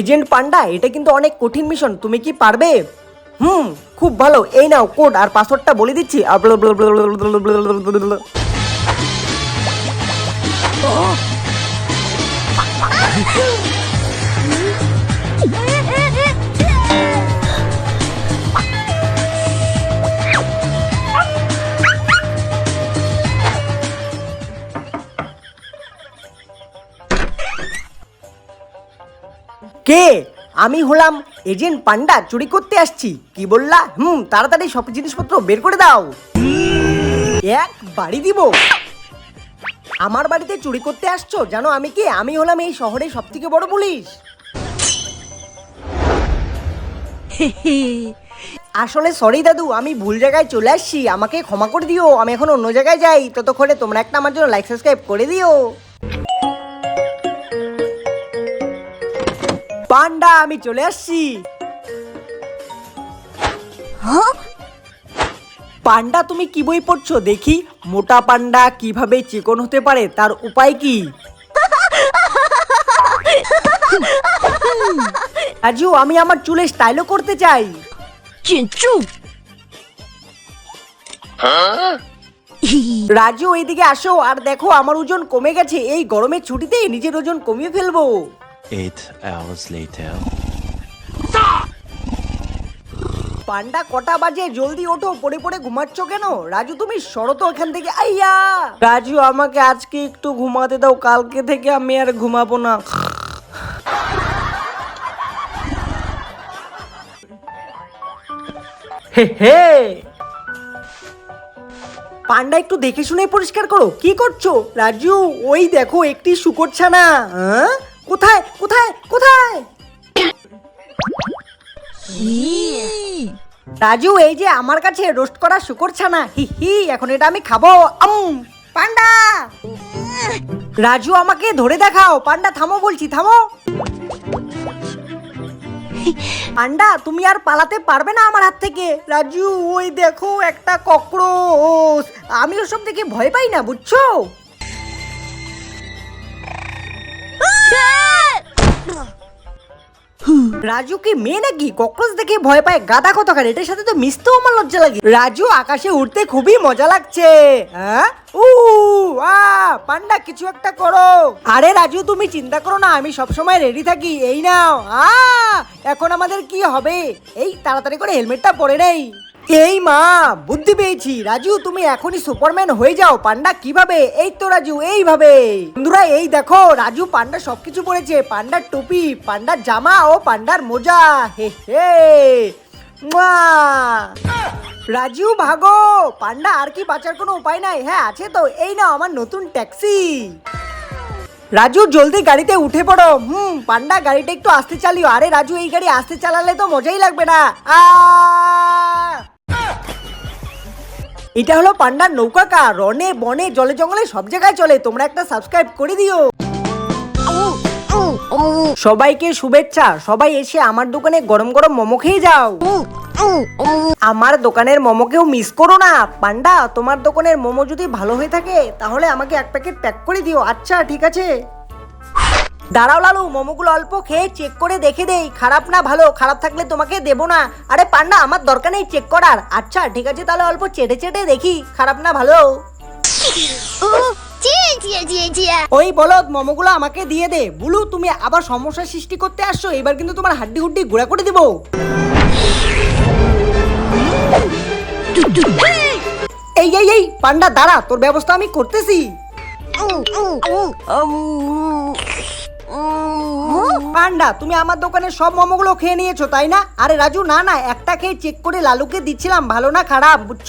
Agent পান্ডা, এটা কিন্তু অনেক কঠিন মিশন তুমি কি পারবে? হুম, খুব ভালো। এই নাও কোড আর পাসওয়ার্ডটা বলে দিচ্ছি। কে? আমি হলাম এজেন্ট পান্ডা, চুরি করতে আসছি। কি বললা? হুম, তাড়াতাড়ি সব জিনিসপত্র বের করে দাও। এক বাড়ি দিব। আমার বাড়িতে চুরি করতে আসছো? জানো আমি কি? আমি হলাম এই শহরে সব থেকে বড় পুলিশ। আসলে সরি দাদু, আমি ভুল জায়গায় চলে আসছি। আমাকে ক্ষমা করে দিও। আমি এখন অন্য জায়গায় যাই। ততক্ষণে তোমরা একটা আমার জন্য লাইক সাবস্ক্রাইব করে দিও। পান্ডা আমি চলে আসছি। পান্ডা তুমি কি বই পড়ছো? দেখি মোটা পান্ডা কীভাবে চিকন হতে পারে তার উপায় কি? রাজু আমি আমার চুলে স্টাইলও করতে চাই। 卷住！রাজু এইদিকে আসো আর দেখো আমার ওজন কমে গেছে এই গরমের ছুটিতে নিজের ওজন কমিয়ে ফেলব। Eight hours later. পান্ডা কটা বাজে? জলদি ওঠো, পড়ে পড়ে ঘুমাচ্ছ কেন? রাজু, তুমি সরো তো এখান থেকে। আইয়া! রাজু, আমাকে আজকে একটু ঘুমাতে দাও, কালকে থেকে আমি আর ঘুমাবো না। হে হে! পান্ডা, একটু দেখে শুনে পরিষ্কার করো। কি করছ? রাজু, ওই দেখো, একটি শুকর ছানা। হ্যাঁ? কোথায়? কোথায়? কোথায়? রাজু এই যে আমার কাছে রোস্ট করা শুকর ছানা হি হি এখন এটা আমি খাব। আম। পান্ডা! রাজু আমাকে ধরে দেখাও। পান্ডা থামো বলছি থামো। পান্ডা তুমি আর পালাতে পারবে না আমার হাত থেকে। রাজু ওই দেখো একটা ককরোচ। আমি ওসব দেখে ভয় পাই না বুঝছ? রাজু কি মেয়ে নাকি? দেখে ভয় পায় গাদা এটার সাথে তো আমার লজ্জা লাগে। রাজু আকাশে উঠতে খুবই মজা লাগছে। হ্যাঁ? পান্ডা, কিছু একটা করো। আরে রাজু, তুমি চিন্তা করো না, আমি সবসময় রেডি থাকি। এই নাও। এখন আমাদের কি হবে? এই, তাড়াতাড়ি করে হেলমেটটা পরে নেই। এই মা, বুদ্ধি পেয়েছি। রাজু, তুমি এখনই সুপারম্যান হয়ে যাও। পান্ডা কীভাবে? এই তো রাজু, এইভাবে। বন্ধুরা, এই দেখো, রাজু পান্ডা সবকিছু পরেছে পান্ডার টুপি, পান্ডার জামা ও পান্ডার মোজা। হে হে। রাজু, ভাগো, পান্ডা, আর কি বাঁচার কোনো উপায় নাই। হ্যাঁ আছে তো। এই নাও আমার নতুন ট্যাক্সি। রাজু, জলদি গাড়িতে উঠে পড়ো। হুম, পান্ডা, গাড়িটা একটু আস্তে চালিও। আরে রাজু, এই গাড়ি আস্তে চালালে তো মজাই লাগবে না। আ এটা হলো পান্ডার নৌকা কার রনে, বনে, জলে জঙ্গলে সব জায়গায় চলে। তোমরা একটা সাবস্ক্রাইব করে দিও। সবাইকে শুভেচ্ছা। সবাই এসে আমার দোকানে গরম গরম মোমো খেয়ে যাও। আমার দোকানের মোমোকেও মিস করো না। পান্ডা, তোমার দোকানের মোমো যদি ভালো হয়ে থাকে, তাহলে আমাকে এক প্যাকেট প্যাক করে দিও। আচ্ছা ঠিক আছে? দাঁড়াও লালু মোমোগুলো অল্প খেয়ে চেক করে দেখে দেই। খারাপ না ভালো? খারাপ থাকলে তোমাকে দেবো না। আরে পান্ডা আমার দরকার নেই চেক করার। আচ্ছা ঠিক আছে তাহলে অল্প চেটে চেটে দেখি। খারাপ না ভালো? ওই বলদ মোমোগুলো আমাকে দিয়ে দে। বুলু তুমি আবার সমস্যা সৃষ্টি করতে আসছো। এবার কিন্তু তোমার হাড্ডি হুড্ডি গুঁড়া করে দেবো। এই এই এই পান্ডা দাঁড়া তোর ব্যবস্থা আমি করতেছি। পান্ডা, তুমি আমার দোকানের সব মোমোগুলো খেয়ে নিয়েছো, তাই না? আরে রাজু, না না, একটা খেয়ে চেক করে লালুকে দিচ্ছিলাম, ভালো না, খারাপ, বুঝছ?